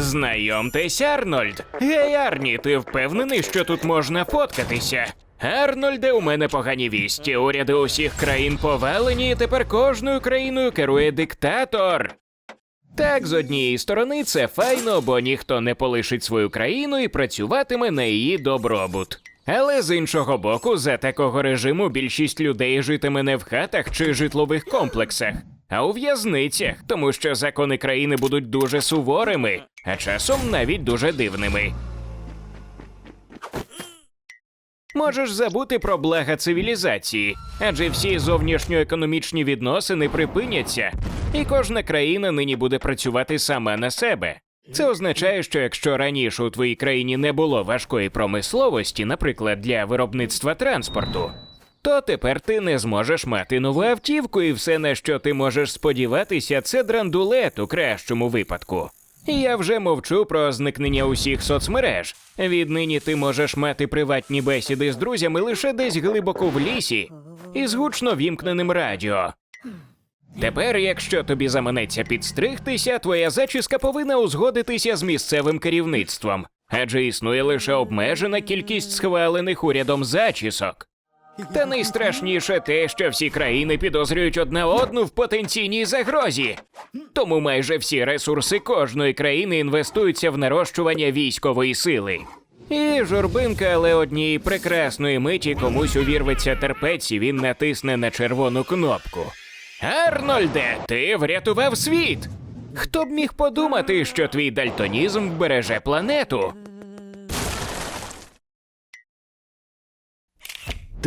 Знайомтесь, Арнольд. Гей, Арні, ти впевнений, що тут можна фоткатися? Арнольде, у мене погані вісті. Уряди усіх країн повалені, і тепер кожною країною керує диктатор. Так, з однієї сторони, це файно, бо ніхто не полишить свою країну і працюватиме на її добробут. Але з іншого боку, за такого режиму більшість людей житиме не в хатах чи житлових комплексах, а у в'язницях, тому що закони країни будуть дуже суворими, а часом навіть дуже дивними. Можеш забути про блага цивілізації, адже всі зовнішньоекономічні відносини припиняться, і кожна країна нині буде працювати сама на себе. Це означає, що якщо раніше у твоїй країні не було важкої промисловості, наприклад, для виробництва транспорту, то тепер ти не зможеш мати нову автівку, і все, на що ти можеш сподіватися, це драндулет у кращому випадку. Я вже мовчу про зникнення усіх соцмереж. Віднині ти можеш мати приватні бесіди з друзями лише десь глибоко в лісі і з гучно вімкненим радіо. Тепер, якщо тобі заманеться підстригтися, твоя зачіска повинна узгодитися з місцевим керівництвом, адже існує лише обмежена кількість схвалених урядом зачісок. Та найстрашніше те, що всі країни підозрюють одна одну в потенційній загрозі. Тому майже всі ресурси кожної країни інвестуються в нарощування військової сили. І журбинка, але однієї прекрасної миті комусь увірветься терпець, і він натисне на червону кнопку. Арнольде, ти врятував світ! Хто б міг подумати, що твій дальтонізм вбереже планету?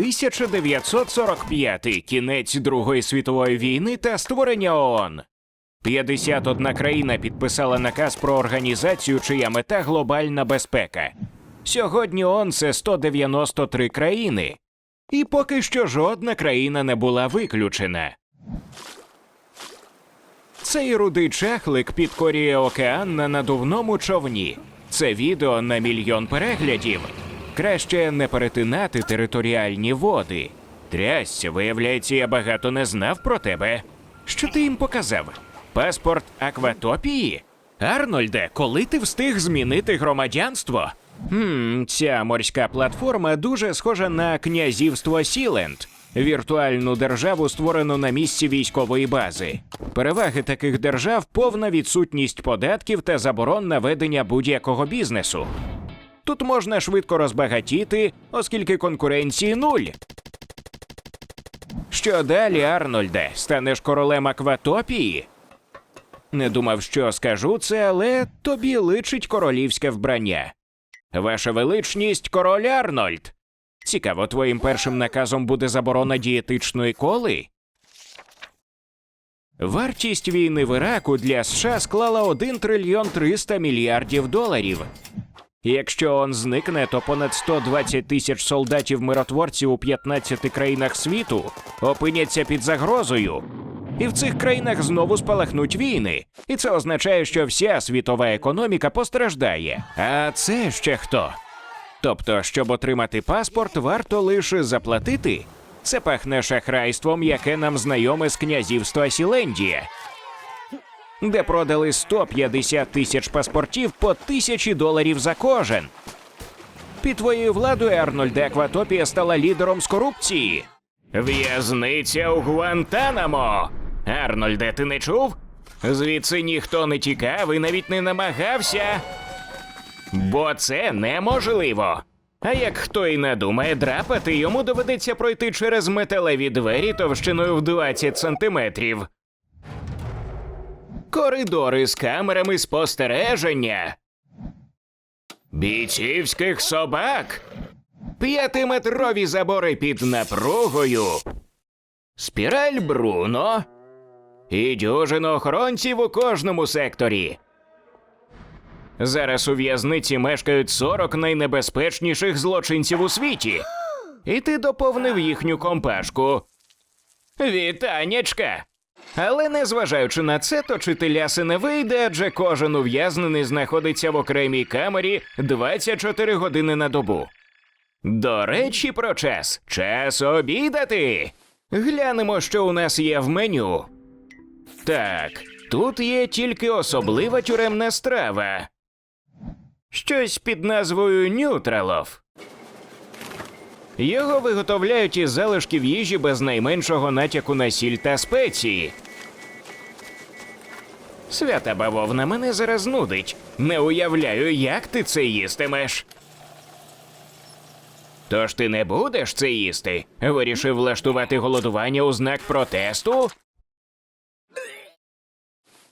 1945 кінець Другої світової війни та створення ООН. 51 країна підписала наказ про організацію, чия мета глобальна безпека. Сьогодні ООН – це 193 країни. І поки що жодна країна не була виключена. Цей рудий чахлик підкорює океан на надувному човні. Це відео на мільйон переглядів. Краще не перетинати територіальні води. Трясся, виявляється, я багато не знав про тебе. Що ти їм показав? Паспорт акватопії? Арнольде, коли ти встиг змінити громадянство? Хм, ця морська платформа дуже схожа на князівство Сіленд, віртуальну державу, створену на місці військової бази. Переваги таких держав повна відсутність податків та заборон на ведення будь-якого бізнесу. Тут можна швидко розбагатіти, оскільки конкуренції нуль. Що далі, Арнольде? Станеш королем акватопії? Не думав, що скажу це, але тобі личить королівське вбрання. Ваша величність, король Арнольд. Цікаво, твоїм першим наказом буде заборона дієтичної коли? Вартість війни в Іраку для США склала 1 трильйон 300 мільярдів доларів. Якщо он зникне, то понад 120 тисяч солдатів-миротворців у 15 країнах світу опиняться під загрозою. І в цих країнах знову спалахнуть війни. І це означає, що вся світова економіка постраждає. А це ще хто? Тобто, щоб отримати паспорт, варто лише заплатити. Це пахне шахрайством, яке нам знайоме з князівства Сілендія де продали 150 тисяч паспортів по тисячі доларів за кожен. Під твоєю владою Арнольде Акватопія стала лідером з корупції. В'язниця у Гуантанамо. Арнольде, ти не чув? Звідси ніхто не тікав і навіть не намагався. Бо це неможливо. А як хто й надумає драпати, йому доведеться пройти через металеві двері товщиною в 20 сантиметрів коридори з камерами спостереження, бійцівських собак, п'ятиметрові забори під напругою, спіраль Бруно і дюжину охоронців у кожному секторі. Зараз у в'язниці мешкають 40 найнебезпечніших злочинців у світі. І ти доповнив їхню компашку. Вітанячка! Але незважаючи на це, точити не вийде, адже кожен ув'язнений знаходиться в окремій камері 24 години на добу. До речі, про час. Час обідати. Глянемо, що у нас є в меню. Так, тут є тільки особлива тюремна страва. Щось під назвою Нютралов. Його виготовляють із залишків їжі без найменшого натяку на сіль та спеції. Свята бавовна мене зараз нудить. Не уявляю, як ти це їстимеш. Тож ти не будеш це їсти? Вирішив влаштувати голодування у знак протесту?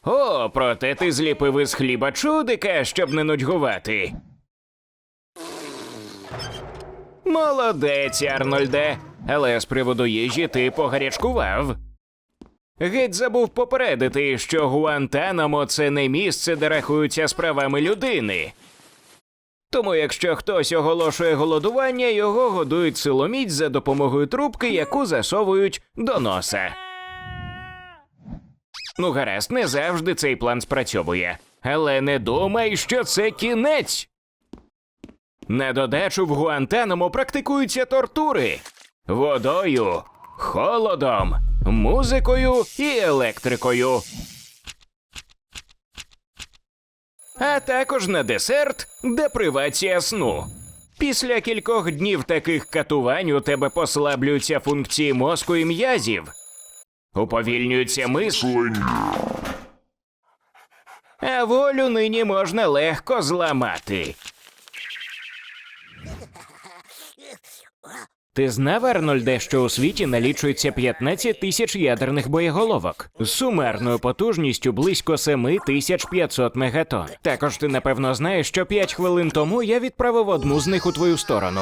О, проте ти зліпив із хліба чудика, щоб не нудьгувати. Молодець, Арнольде. Але з приводу їжі ти погарячкував. Геть забув попередити, що Гуантанамо це не місце, де рахуються справами людини. Тому, якщо хтось оголошує голодування, його годують силоміць за допомогою трубки, яку засовують до носа. Ну, гаразд, не завжди цей план спрацьовує. Але не думай, що це кінець. На додачу в Гуантанамо практикуються тортури водою, холодом, музикою і електрикою. А також на десерт депривація сну. Після кількох днів таких катувань у тебе послаблюються функції мозку і м'язів. Уповільнюється мислення. А волю нині можна легко зламати. Ти знав, Арнольде, що у світі налічується 15 тисяч ядерних боєголовок з сумарною потужністю близько 7500 мегатон. Також ти напевно знаєш, що 5 хвилин тому я відправив одну з них у твою сторону.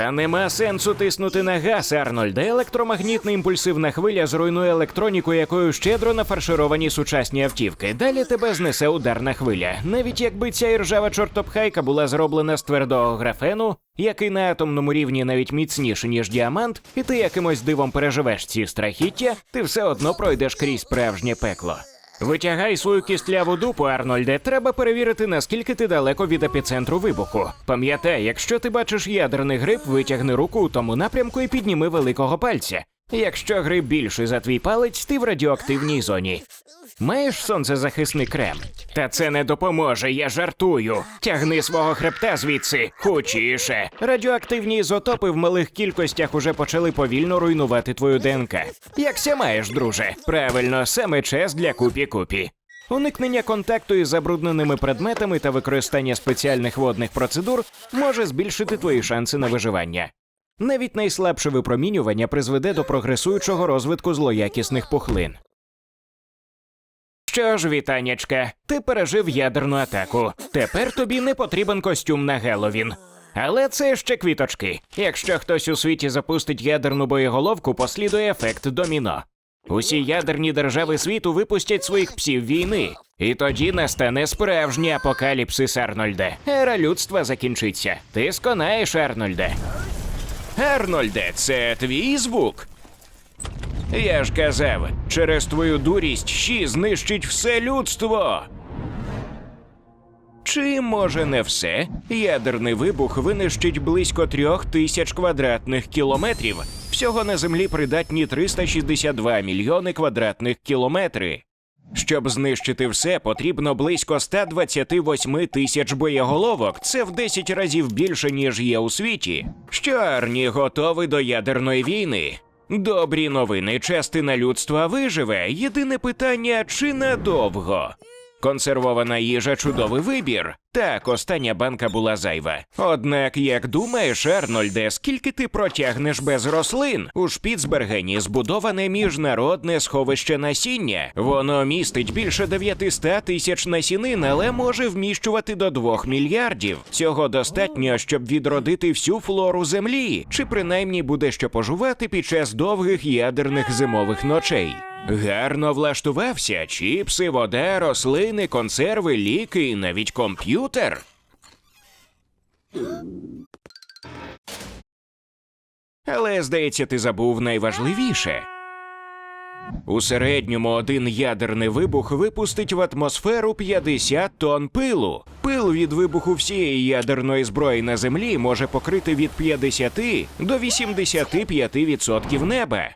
Та нема сенсу тиснути на газ, Арнольде. Електромагнітна імпульсивна хвиля зруйнує електроніку, якою щедро нафаршировані сучасні автівки. Далі тебе знесе ударна хвиля. Навіть якби ця іржава чортопхайка була зроблена з твердого графену, який на атомному рівні навіть міцніший, ніж діамант, і ти якимось дивом переживеш ці страхіття, ти все одно пройдеш крізь справжнє пекло. Витягай свою кістляву дупу, Арнольде. Треба перевірити, наскільки ти далеко від епіцентру вибуху. Пам'ятай, якщо ти бачиш ядерний гриб, витягни руку у тому напрямку і підніми великого пальця. Якщо гриб більший за твій палець, ти в радіоактивній зоні. Маєш сонцезахисний крем? Та це не допоможе, я жартую. Тягни свого хребта звідси, хучіше. Радіоактивні ізотопи в малих кількостях уже почали повільно руйнувати твою ДНК. Якся маєш, друже? Правильно, саме час для купі-купі. Уникнення контакту із забрудненими предметами та використання спеціальних водних процедур може збільшити твої шанси на виживання. Навіть найслабше випромінювання призведе до прогресуючого розвитку злоякісних пухлин. Що ж, вітанячка, ти пережив ядерну атаку. Тепер тобі не потрібен костюм на Геловін. Але це ще квіточки. Якщо хтось у світі запустить ядерну боєголовку, послідує ефект доміно. Усі ядерні держави світу випустять своїх псів війни, і тоді настане справжній апокаліпсис Арнольде. Ера людства закінчиться. Ти сконаєш, Арнольде. Арнольде, це твій звук. Я ж казав, через твою дурість щі знищить все людство. Чи може не все? Ядерний вибух винищить близько трьох тисяч квадратних кілометрів. Всього на землі придатні 362 мільйони квадратних кілометри. Щоб знищити все, потрібно близько 128 тисяч боєголовок. Це в 10 разів більше, ніж є у світі. Що Арні готовий до ядерної війни? Добрі новини, частина людства виживе. Єдине питання чи надовго. Консервована їжа чудовий вибір. Так, остання банка була зайва. Однак, як думаєш, Арнольде, скільки ти протягнеш без рослин? У Шпіцбергені збудоване міжнародне сховище насіння. Воно містить більше 900 тисяч насінин, але може вміщувати до 2 мільярдів. Цього достатньо, щоб відродити всю флору землі, чи принаймні буде що пожувати під час довгих ядерних зимових ночей. Гарно влаштувався чіпси, вода, рослини, консерви, ліки і навіть комп'ютер. Але, здається, ти забув найважливіше. У середньому один ядерний вибух випустить в атмосферу 50 тонн пилу. Пил від вибуху всієї ядерної зброї на землі може покрити від 50 до 85% неба.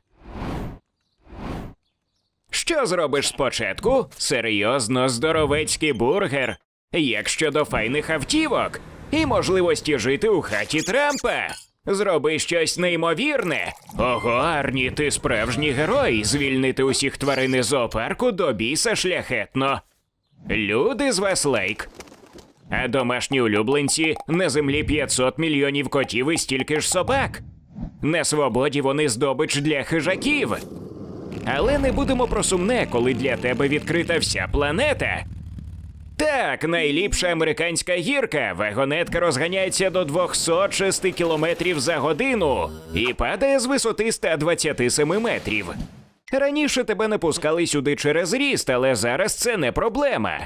Що зробиш спочатку? Серйозно здоровецький бургер. Як щодо файних автівок і можливості жити у хаті Трампа. Зроби щось неймовірне. Ого, Арні, ти справжній герой. Звільнити усіх тварин із зоопарку до біса шляхетно. Люди з вас. А домашні улюбленці на землі 500 мільйонів котів і стільки ж собак. На свободі вони здобич для хижаків. Але не будемо про сумне, коли для тебе відкрита вся планета. Так, найліпша американська гірка. Вагонетка розганяється до 206 км за годину і падає з висоти 127 метрів. Раніше тебе не пускали сюди через ріст, але зараз це не проблема.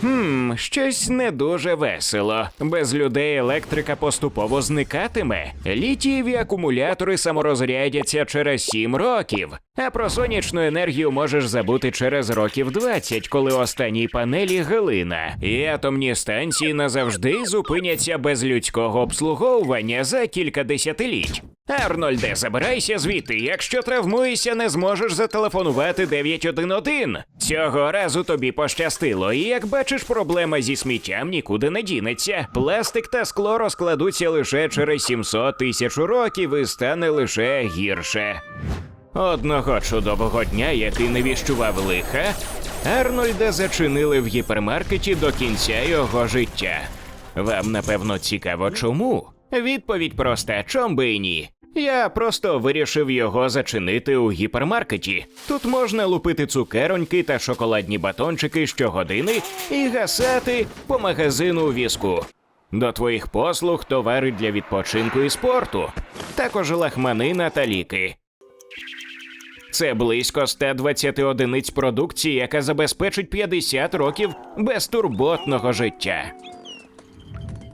Хм, щось не дуже весело. Без людей електрика поступово зникатиме. Літієві акумулятори саморозрядяться через 7 років. А про сонячну енергію можеш забути через років 20, коли останній панелі глина. І атомні станції назавжди зупиняться без людського обслуговування за кілька десятиліть. Арнольде, забирайся звідти. Якщо травмуєшся, не зможеш зателефонувати 911. Цього разу тобі пощастило, і як бачиш, проблема зі сміттям нікуди не дінеться. Пластик та скло розкладуться лише через 700 тисяч років і стане лише гірше. Одного чудового дня, який не віщував лиха, Арнольда зачинили в гіпермаркеті до кінця його життя. Вам напевно цікаво, чому? Відповідь проста, чом би і ні. Я просто вирішив його зачинити у гіпермаркеті. Тут можна лупити цукероньки та шоколадні батончики щогодини і гасати по магазину візку. До твоїх послуг товари для відпочинку і спорту, також лахманина та ліки. Це близько 120 одиниць продукції, яка забезпечить 50 років безтурботного життя.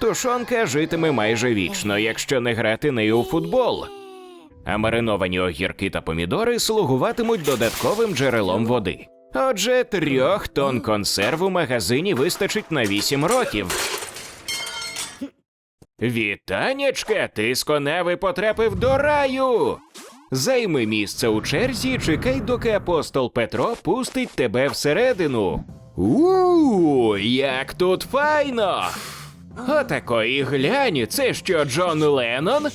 Тушонка житиме майже вічно, якщо не грати нею у футбол. А мариновані огірки та помідори слугуватимуть додатковим джерелом води. Отже, трьох тонн консерв у магазині вистачить на вісім років. Вітанячка, ти з коневи потрапив до раю. Займи місце у черзі, чекай, доки апостол Петро пустить тебе всередину. У, як тут файно! Отакої глянь, це що Джон Леннон?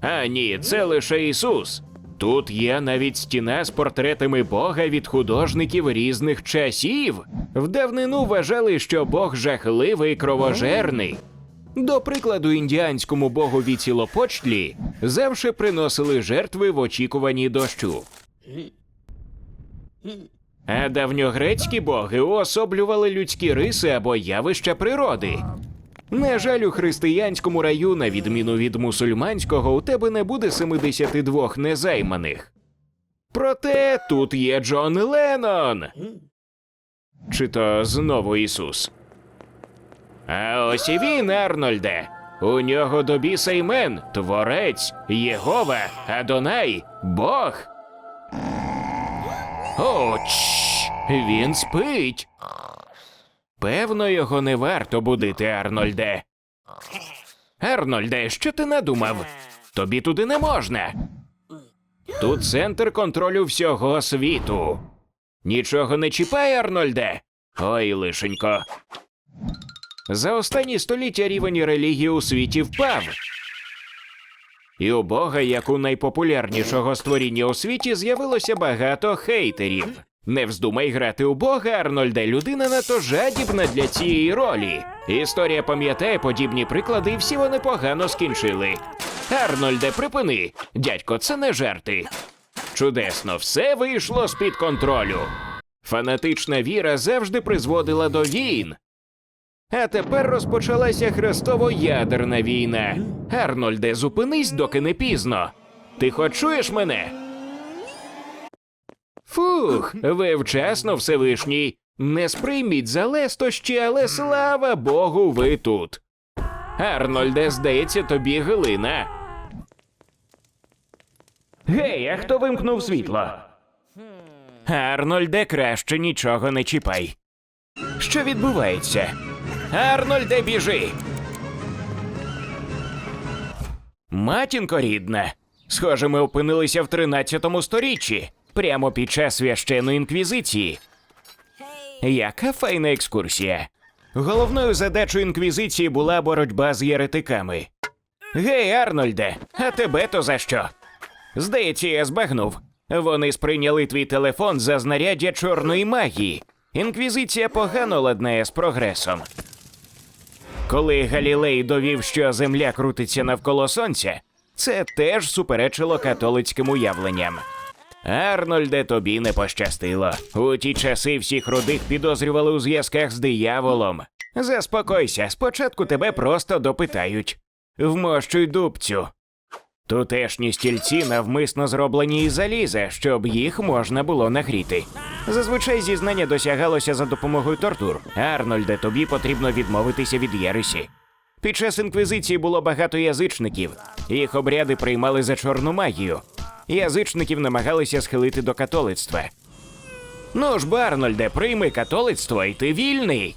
А ні, це лише Ісус. Тут є навіть стіна з портретами Бога від художників різних часів. В давнину вважали, що Бог жахливий і кровожерний. До прикладу, індіанському богові цілопочлі завше приносили жертви в очікуванні дощу. А давньогрецькі боги уособлювали людські риси або явища природи. На жаль, у християнському раю, на відміну від мусульманського, у тебе не буде 72 незайманих. Проте тут є Джон Леннон. Чи то знову Ісус? А ось і він, Арнольде. У нього до біса імен Творець, Єгова, Адонай, Бог. О, чш, він спить. Певно, його не варто будити, Арнольде. Арнольде, що ти надумав? Тобі туди не можна. Тут центр контролю всього світу. Нічого не чіпай, Арнольде. Ой, лишенько. За останні століття рівень релігії у світі впав. І у Бога, як у найпопулярнішого створіння у світі, з'явилося багато хейтерів. Не вздумай грати у Бога, Арнольде, людина надто жадібна для цієї ролі. Історія пам'ятає подібні приклади, і всі вони погано скінчили. Арнольде, припини. Дядько, це не жарти. Чудесно, все вийшло з-під контролю. Фанатична віра завжди призводила до війн. А тепер розпочалася хрестово-ядерна війна. Арнольде, зупинись, доки не пізно. Ти хоч чуєш мене? Фух, ви вчасно, Всевишній. Не сприйміть за лестощі, але слава Богу, ви тут. Арнольде, здається, тобі глина. Гей, а хто вимкнув світло? Арнольде, краще нічого не чіпай. Що відбувається? Арнольде, біжи. Матінко рідна. Схоже, ми опинилися в 13 сторіччі, прямо під час священної інквізиції. Яка файна екскурсія. Головною задачою інквізиції була боротьба з єретиками. Гей, Арнольде, а тебе то за що? Здається, я збагнув. Вони сприйняли твій телефон за знаряддя чорної магії. Інквізиція погано ладнає з прогресом. Коли Галілей довів, що Земля крутиться навколо сонця, це теж суперечило католицьким уявленням. Арнольде, тобі не пощастило. У ті часи всіх рудих підозрювали у зв'язках з дияволом. Заспокойся, спочатку тебе просто допитають. Вмощуй дубцю. Тутешні стільці навмисно зроблені із заліза, щоб їх можна було нагріти. Зазвичай зізнання досягалося за допомогою тортур. Арнольде, тобі потрібно відмовитися від єресі. Під час інквізиції було багато язичників. Їх обряди приймали за чорну магію. Язичників намагалися схилити до католицтва. Ну ж, бо, Арнольде, прийми католицтво, і ти вільний.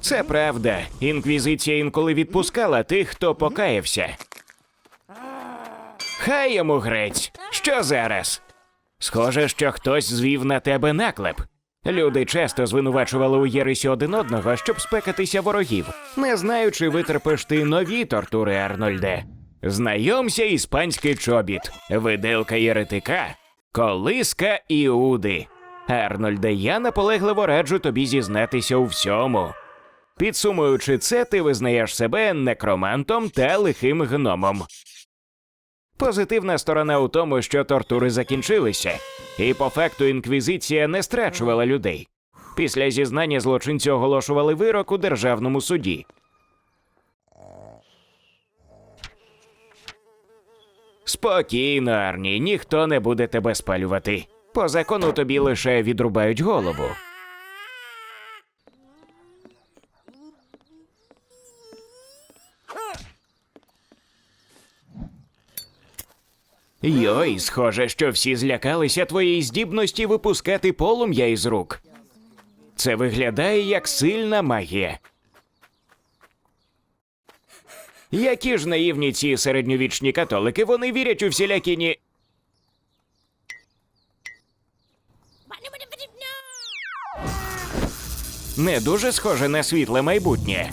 Це правда. Інквізиція інколи відпускала тих, хто покаявся. Хай йому грець. Що зараз? Схоже, що хтось звів на тебе наклеп. Люди часто звинувачували у єресі один одного, щоб спекатися ворогів, не знаючи, витерпиш ти нові тортури, Арнольде. Знайомся, іспанський чобіт, виделка єретика, колиска Іуди. Арнольде, я наполегливо раджу тобі зізнатися у всьому. Підсумуючи це, ти визнаєш себе некромантом та лихим гномом. Позитивна сторона у тому, що тортури закінчилися, і по факту інквізиція не страчувала людей. Після зізнання злочинці оголошували вирок у державному суді. Спокійно, Арні, ніхто не буде тебе спалювати. По закону тобі лише відрубають голову. Йой, схоже, що всі злякалися твоєї здібності випускати полум'я із рук. Це виглядає як сильна магія. Які ж наївні ці середньовічні католики, вони вірять у всілякі ні. Не дуже схоже на світле майбутнє.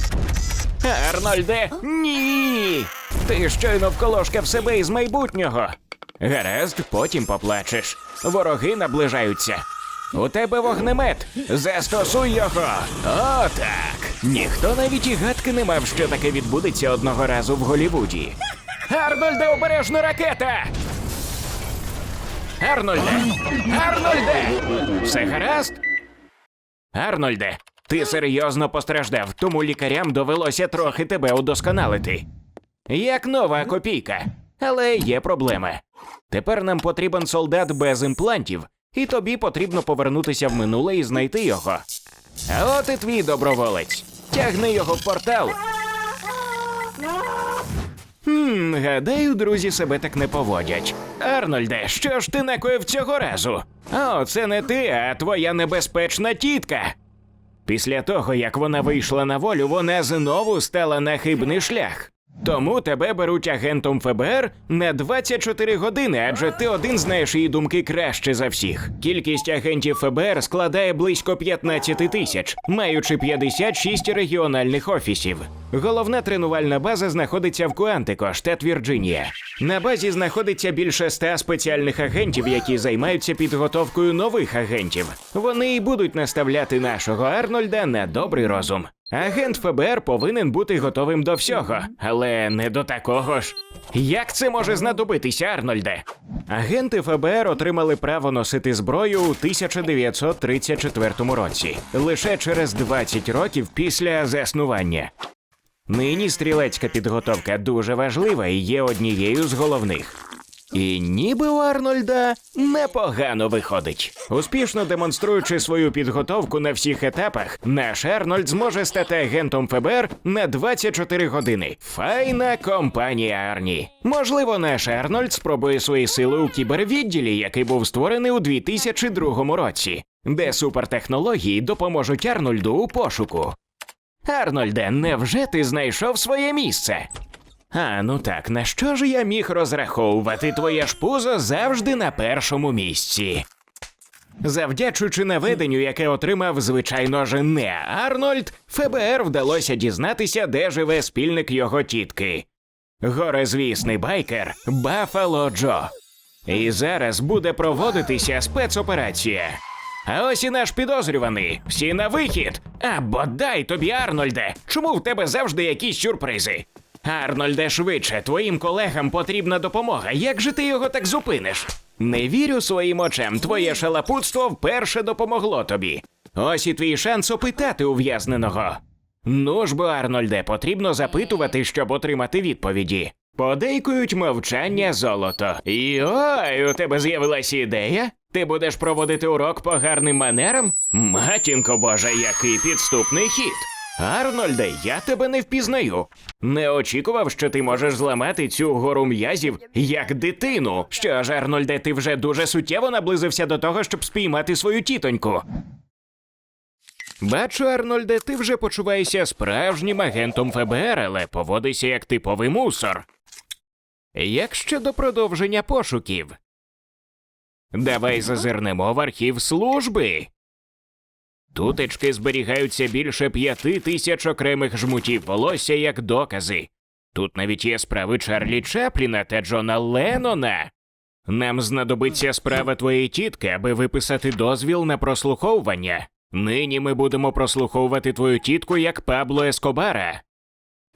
Арнольде, ні! Ти щойно вколошкав себе із майбутнього. Гаразд, потім поплачеш. Вороги наближаються. У тебе вогнемет. Застосуй його. Отак. Ніхто навіть і гадки не мав, що таке відбудеться одного разу в Голівуді. Арнольде, обережно ракета! Арнольде! Арнольде! Все гаразд? Арнольде, ти серйозно постраждав, тому лікарям довелося трохи тебе удосконалити. Як нова копійка. Але є проблема. Тепер нам потрібен солдат без імплантів, і тобі потрібно повернутися в минуле і знайти його. А от і твій доброволець. Тягни його в портал. Хм, гадаю, друзі себе так не поводять. Арнольде, що ж ти накоїв цього разу? О, це не ти, а твоя небезпечна тітка. Після того, як вона вийшла на волю, вона знову стала на хибний шлях. Тому тебе беруть агентом ФБР на 24 години, адже ти один знаєш її думки краще за всіх. Кількість агентів ФБР складає близько 15 тисяч, маючи 56 регіональних офісів. Головна тренувальна база знаходиться в Куантико, штат Вірджинія. На базі знаходиться більше ста спеціальних агентів, які займаються підготовкою нових агентів. Вони і будуть наставляти нашого Арнольда на добрий розум. Агент ФБР повинен бути готовим до всього, але не до такого ж. Як це може знадобитися, Арнольде? Агенти ФБР отримали право носити зброю у 1934 році, лише через 20 років після заснування. Нині стрілецька підготовка дуже важлива і є однією з головних. І ніби у Арнольда непогано виходить. Успішно демонструючи свою підготовку на всіх етапах, наш Арнольд зможе стати агентом ФБР на 24 години. Файна компанія Арні. Можливо, наш Арнольд спробує свої сили у кібервідділі, який був створений у 2002 році, де супертехнології допоможуть Арнольду у пошуку. Арнольде, невже ти знайшов своє місце? А, ну так, на що ж я міг розраховувати твоє ж пузо завжди на першому місці? Завдячуючи наведенню, яке отримав, звичайно ж, не Арнольд, ФБР вдалося дізнатися, де живе спільник його тітки. Горизвісний байкер Баффало Джо. І зараз буде проводитися спецоперація. А ось і наш підозрюваний. Всі на вихід. А бодай тобі, Арнольде. Чому в тебе завжди якісь сюрпризи? Арнольде, швидше, твоїм колегам потрібна допомога. Як же ти його так зупиниш? Не вірю своїм очам. Твоє шалапутство вперше допомогло тобі. Ось і твій шанс опитати ув'язненого. Ну ж бо, Арнольде, потрібно запитувати, щоб отримати відповіді. Подейкують мовчання золото. І ой, у тебе з'явилася ідея? Ти будеш проводити урок по гарним манерам? Матінко Божа, який підступний хід. Арнольде, я тебе не впізнаю. Не очікував, що ти можеш зламати цю гору м'язів як дитину. Що ж, Арнольде, ти вже дуже суттєво наблизився до того, щоб спіймати свою тітоньку. Бачу, Арнольде, ти вже почуваєшся справжнім агентом ФБР, але поводишся як типовий мусор. Як щодо продовження пошуків? Давай зазирнемо в архів служби. Тутечки зберігаються більше п'яти тисяч окремих жмутів волосся як докази. Тут навіть є справи Чарлі Чапліна та Джона Леннона. Нам знадобиться справа твоєї тітки, аби виписати дозвіл на прослуховування. Нині ми будемо прослуховувати твою тітку як Пабло Ескобара.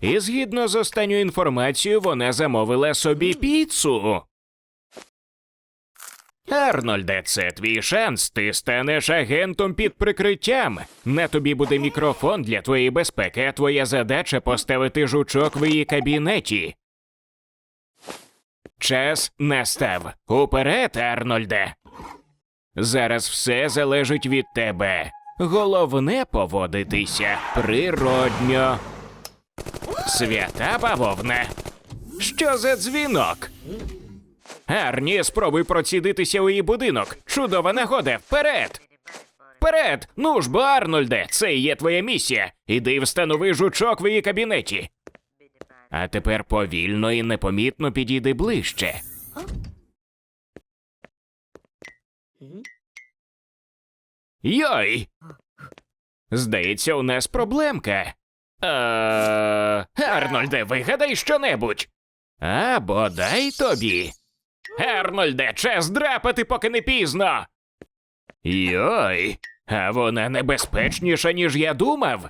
І згідно з останньою інформацією, вона замовила собі піцу. Арнольде, це твій шанс. Ти станеш агентом під прикриттям. На тобі буде мікрофон для твоєї безпеки, а твоя задача поставити жучок в її кабінеті. Час настав. Уперед, Арнольде. Зараз все залежить від тебе. Головне поводитися природньо. Свята бавовна. Що за дзвінок? Арні, спробуй процідитися у її будинок. Чудова нагода. Вперед! Вперед! Ну ж бо, Арнольде, це і є твоя місія. Іди встанови жучок в її кабінеті. А тепер повільно і непомітно підійди ближче. Йой! Здається, у нас проблемка. Арнольде, вигадай щонебудь. А бодай тобі. Арнольде, час драпати, поки не пізно. Йой, а вона небезпечніша, ніж я думав.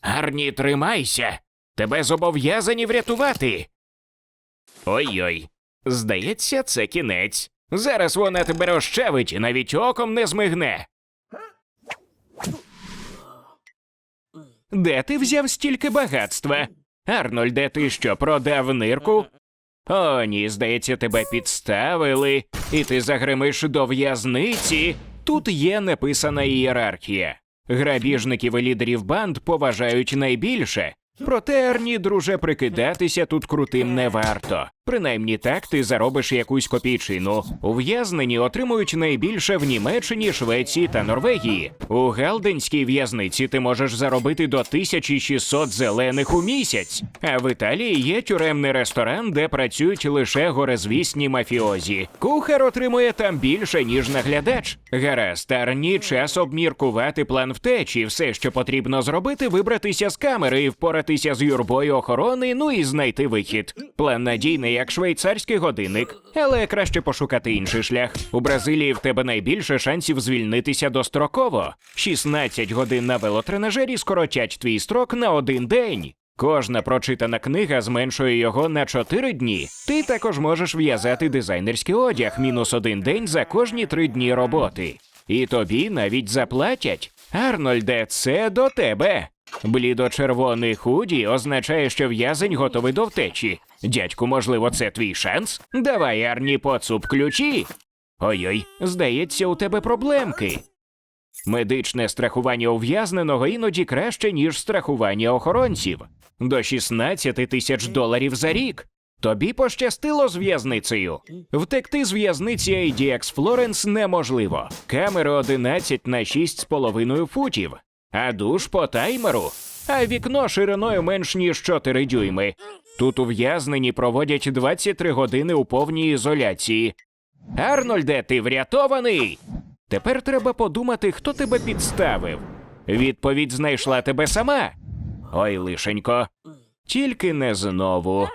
Арні, тримайся. Тебе зобов'язані врятувати. Ой-ой. Здається, це кінець. Зараз вона тебе розчавить і навіть оком не змигне. Де ти взяв стільки багатства? Арнольде, ти що, продав нирку? О, ні, здається, тебе підставили, і ти загримиш до в'язниці. Тут є написана ієрархія. Грабіжників і лідерів банд поважають найбільше. Проте, Арні, друже, прикидатися тут крутим не варто. Принаймні так ти заробиш якусь копійчину. Ув'язнені отримують найбільше в Німеччині, Швеції та Норвегії. У Галденській в'язниці ти можеш заробити до 1600 зелених у місяць. А в Італії є тюремний ресторан, де працюють лише горезвісні мафіозі. Кухар отримує там більше, ніж наглядач. Гаразд, Арні, час обміркувати план втечі. Все, що потрібно зробити, вибратися з камери і впоратися з юрбою охорони, ну і знайти вихід. План надійний, як швейцарський годинник, але краще пошукати інший шлях. У Бразилії в тебе найбільше шансів звільнитися достроково. 16 годин на велотренажері скоротять твій строк на один день. Кожна прочитана книга зменшує його на 4 дні. Ти також можеш в'язати дизайнерський одяг мінус один день за кожні три дні роботи. І тобі навіть заплатять. Арнольде, це до тебе. Блідо-червоний худі означає, що в'язень готовий до втечі. Дядьку, можливо, це твій шанс? Давай, Арні, поцуп ключі. Ой-ой, здається, у тебе проблемки. Медичне страхування ув'язненого іноді краще, ніж страхування охоронців. До 16 тисяч доларів за рік. Тобі пощастило з в'язницею. Втекти з в'язниці ADX Florence неможливо. Камери 11 на 6,5 футів, а душ по таймеру, а вікно шириною менш ніж 4 дюйми. Тут ув'язнені проводять 23 години у повній ізоляції. Арнольде, ти врятований. Тепер треба подумати, хто тебе підставив. Відповідь знайшла тебе сама. Ой, лишенько. Тільки не знову.